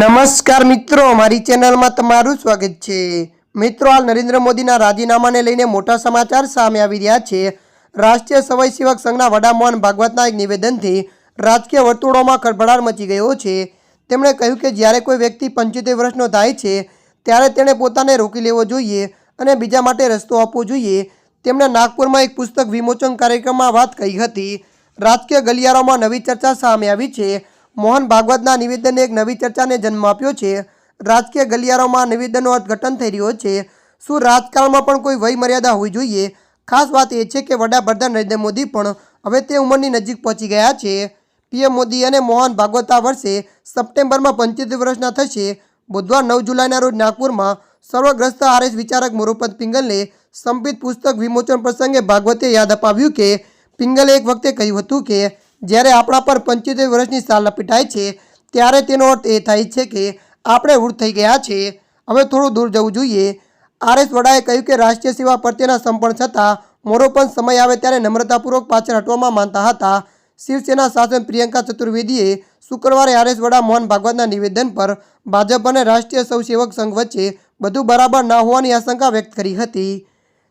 નમસ્કાર મિત્રો મારી ચેનલમાં તમારું સ્વાગત છે. મિત્રો, હાલ નરેન્દ્ર મોદીના રાજીનામાને લઈને મોટા સમાચાર સામે આવી રહ્યા છે. રાષ્ટ્રીય સ્વયંસેવક સેવક સંઘના વડા મોહન ભાગવતના એક નિવેદનથી રાજકીય વર્તુળોમાં ખળભળાટ મચી ગયો છે. તેમણે કહ્યું કે જ્યારે કોઈ વ્યક્તિ પંચોતેર વર્ષનો થાય છે, ત્યારે તેણે પોતાને રોકી લેવો જોઈએ અને બીજા માટે રસ્તો આપવો જોઈએ. તેમણે નાગપુરમાં એક પુસ્તક વિમોચન કાર્યક્રમમાં વાત કહી હતી. રાજકીય ગલિયારોમાં નવી ચર્ચા સામે આવી છે. મોહન ભાગવતના નિવેદને એક નવી ચર્ચાને જન્મ આપ્યો છે. રાજકીય ગલિયારોમાં નિવેદનનો અર્થઘટન થઈ રહ્યો છે. શું રાજકારણમાં પણ કોઈ વય મર્યાદા હોવી જોઈએ? ખાસ વાત એ છે કે વડાપ્રધાન નરેન્દ્ર મોદી પણ હવે તે ઉંમરની નજીક પહોંચી ગયા છે. પીએમ મોદી અને મોહન ભાગવત આ વર્ષે સપ્ટેમ્બરમાં પંચોતેર વર્ષના થશે. બુધવાર નવ જુલાઈના રોજ નાગપુરમાં સર્વગ્રસ્ત આરએસ વિચારક મોરોપંત પિંગલને સંપિત પુસ્તક વિમોચન પ્રસંગે ભાગવતે યાદ અપાવ્યું કે પિંગલે એક વખતે કહ્યું હતું કે જ્યારે આપણા પર પંચોતેર વર્ષની સાલ લપેટાય છે, ત્યારે તેનો અર્થ એ થાય છે કે આપણે વૃદ્ધ થઈ ગયા છે. હવે થોડું દૂર જવું જોઈએ. આરએસ વડાએ કહ્યું કે રાષ્ટ્રીય સેવા પ્રત્યેના સંપર્ણ છતાં મોરો પણ સમય આવે ત્યારે નમ્રતાપૂર્વક પાછળ હટવામાં માનતા હતા. શિવસેના શાસન પ્રિયંકા ચતુર્વેદીએ શુક્રવારે આરએસ વડા મોહન ભાગવતના નિવેદન પર ભાજપ અને રાષ્ટ્રીય સૌસેવક સંઘ વચ્ચે બધું બરાબર ના હોવાની આશંકા વ્યક્ત કરી હતી.